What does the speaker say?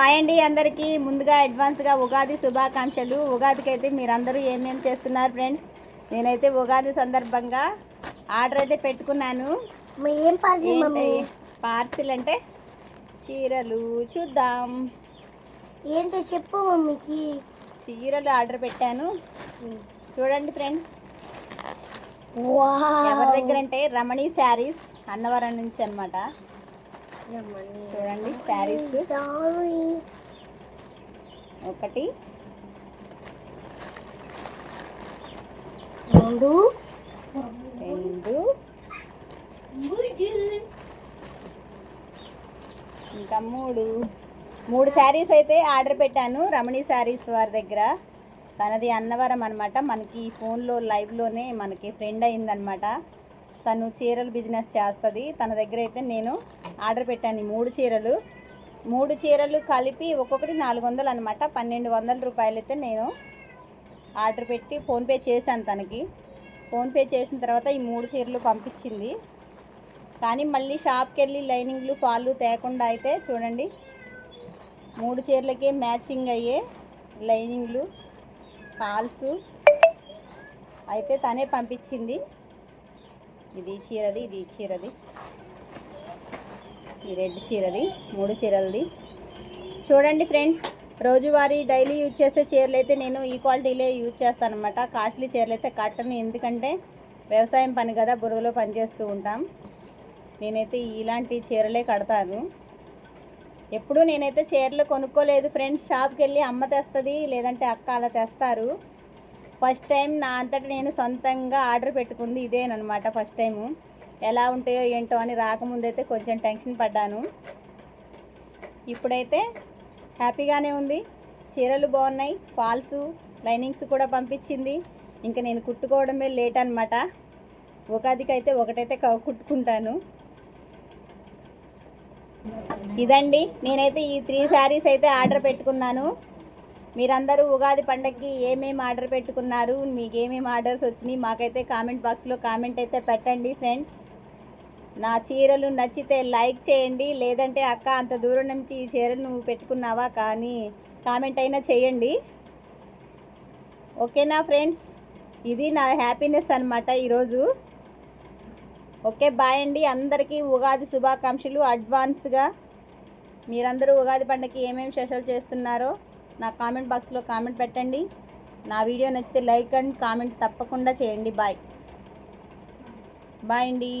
Hi అండి అందరికీ. ముందుగా అడ్వాన్స్గా ఉగాది శుభాకాంక్షలు. ఉగాదికి అయితే మీరందరూ ఏమేమి చేస్తున్నారు ఫ్రెండ్స్? నేనైతే ఉగాది సందర్భంగా ఆర్డర్ అయితే పెట్టుకున్నాను. ఏం పార్సిల్ మమ్మీ? పార్సిల్ అంటే చీరలు చూద్దాం. ఏంటో చెప్పు మమ్మీకి. చీరలు ఆర్డర్ పెట్టాను. చూడండి ఫ్రెండ్స్. ఎవరి దగ్గర అంటే రమణి శారీస్ అన్నవరం నుంచి అన్నమాట. చూడండి శారీస్. ఒకటి. రెండు. రెండు. ఇంకా మూడు. మూడు శారీస్ అయితే ఆర్డర్ పెట్టాను రమణి శారీస్ వారి దగ్గర. తనది అన్నవరం అనమాట మనకి ఫోన్లో లైవ్లోనే మనకి ఫ్రెండ్ అయిందనమాట తను చీరలు బిజినెస్ చేస్తుంది. తన దగ్గర అయితే నేను ఆర్డర్ పెట్టాను మూడు చీరలు. మూడు చీరలు కలిపి ఒక్కొక్కటి నాలుగు వందలు అనమాట పన్నెండు వందల రూపాయలు అయితే నేను ఆర్డర్ పెట్టి ఫోన్పే చేశాను తనకి. ఫోన్పే చేసిన తర్వాత ఈ మూడు చీరలు పంపించింది. కానీ మళ్ళీ షాప్కి వెళ్ళి లైనింగ్లు ఫాళ్ళు తేకుండా అయితే చూడండి మూడు చీరలకి మ్యాచింగ్ అయ్యే లైనింగ్లు ఫాల్స్ అయితే తనే పంపించింది. ఇది చీరది ఇది చీరది. ఈ రెడ్ చీరది మూడు చీరలది. చూడండి ఫ్రెండ్స్ రోజువారీ డైలీ యూజ్ చేసే చీరలు అయితే నేను ఈ క్వాలిటీలే యూజ్ చేస్తాను అనమాట కాస్ట్లీ చీరలు అయితే కట్టను ఎందుకంటే వ్యవసాయం పని కదా బురదలో పనిచేస్తూ ఉంటాం. నేనైతే ఇలాంటి చీరలే కడతాను. ఎప్పుడూ నేనైతే చీరలు కొనుక్కోలేదు ఫ్రెండ్స్ షాప్కి వెళ్ళి అమ్మ తెస్తుంది లేదంటే అక్క అలా తెస్తారు. ఫస్ట్ టైం నా అంతటా నేను సొంతంగా ఆర్డర్ పెట్టుకుంది ఇదేనమాట ఫస్ట్ టైము. ఎలా ఉంటాయో ఏంటో అని రాకముందైతే కొంచెం టెన్షన్ పడ్డాను. ఇప్పుడైతే హ్యాపీగానే ఉంది. చీరలు బాగున్నాయి. ఫాల్స్ లైనింగ్స్ కూడా పంపించింది. ఇంకా నేను కుట్టుకోవడమే లేట్ అనమాట ఉగాదికైతే అయితే ఒకటైతే కుట్టుకుంటాను. ఇదండి. నేనైతే ఈ త్రీ శారీస్ అయితే ఆర్డర్ పెట్టుకున్నాను. మీరందరూ ఉగాది పండగకి ఏమేమి ఆర్డర్ పెట్టుకున్నారు? మీకు ఏమేమి ఆర్డర్స్ వచ్చినాయి? మాకైతే కామెంట్ బాక్స్లో కామెంట్ అయితే పెట్టండి ఫ్రెండ్స్. నా చీరలు నచ్చితే లైక్ చేయండి లేదంటే అక్క అంత దూరం నుంచి ఈ చీర నువ్వు పెట్టుకున్నావా కానీ కామెంట్ అయినా చేయండి. ఓకేనా ఫ్రెండ్స్? ఇది నా హ్యాపీనెస్ అనమాట ఈరోజు. ఓకే బాయ్ అండి. అందరికీ ఉగాది శుభాకాంక్షలు. అడ్వాన్స్గా మీరందరూ ఉగాది పండుగకి ఏమేమి స్పెషల్ చేస్తున్నారో నా కామెంట్ బాక్స్లో కామెంట్ పెట్టండి. నా వీడియో నచ్చితే లైక్ అండ్ కామెంట్ తప్పకుండా చేయండి. బాయ్. బాయ్ అండి.